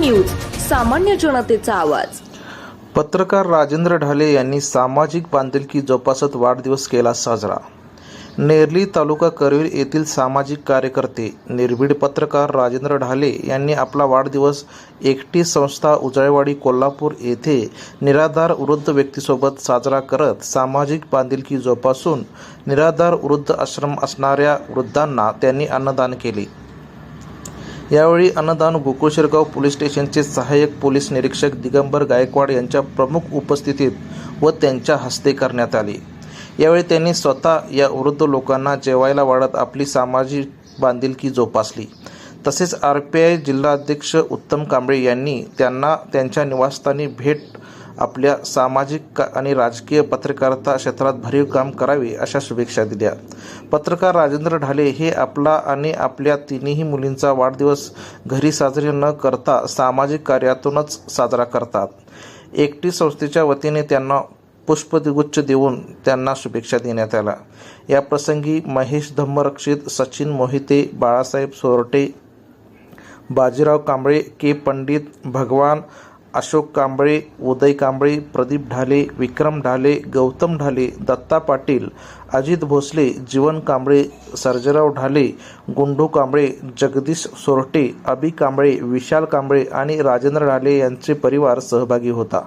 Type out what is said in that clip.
News सामान्य जनतेचा आवाज. पत्रकार राजेंद्र ढाले यांनी सामाजिक बांधिलकी जोपासत वाढदिवस केला साजरा. नेरली तालुका करवीर येथील सामाजिक कार्यकर्ते निर्भीड पत्रकार राजेंद्र ढाले यांनी आपला वाढदिवस एकटी संस्था उजळवाडी कोल्हापूर येथे निराधार वृद्ध व्यक्तीसोबत साजरा करत सामाजिक बांधिलकी जोपासून निराधार वृद्ध आश्रम असणाऱ्या वृद्धांना त्यांनी अन्नदान केले. यावेळी अन्नदान गोकुळशिरगाव पोलीस स्टेशनचे सहाय्यक पोलीस निरीक्षक दिगंबर गायकवाड यांच्या प्रमुख उपस्थितीत व त्यांच्या हस्ते करण्यात आले. यावेळी त्यांनी स्वतः या वृद्ध लोकांना जेवायला वाढत आपली सामाजिक बांधिलकी जोपासली. तसेच आर पी आय जिल्हाध्यक्ष उत्तम कांबळे यांनी त्यांना त्यांच्या निवासस्थानी भेट आपल्या सामाजिक का- आणि राजकीय पत्रकारिता क्षेत्रात भरीव काम करावे अशा शुभेच्छा दिल्या. पत्रकार राजेंद्र ढाले हे आपला आणि आपल्या तिन्ही मुलींचा वाढदिवस घरी साजरी न करता सामाजिक कार्यातूनच साजरा करतात. एकटी संस्थेच्या वतीने त्यांना पुष्पगुच्छ देऊन त्यांना शुभेच्छा देण्यात आल्या. या प्रसंगी महेश धम्मरक्षित सचिन मोहिते बाळासाहेब सोरटे बाजीराव कांबळे के. पंडित भगवान अशोक कांबळे उदय कांबळे प्रदीप ढाले विक्रम ढाले गौतम ढाले दत्ता पाटील अजित भोसले जीवन कांबळे सर्जराव ढाले गुंडू कांबळे जगदीश सोरटे अबी कांबळे विशाल कांबळे आणि राजेंद्र ढाले यांचे परिवार सहभागी होता.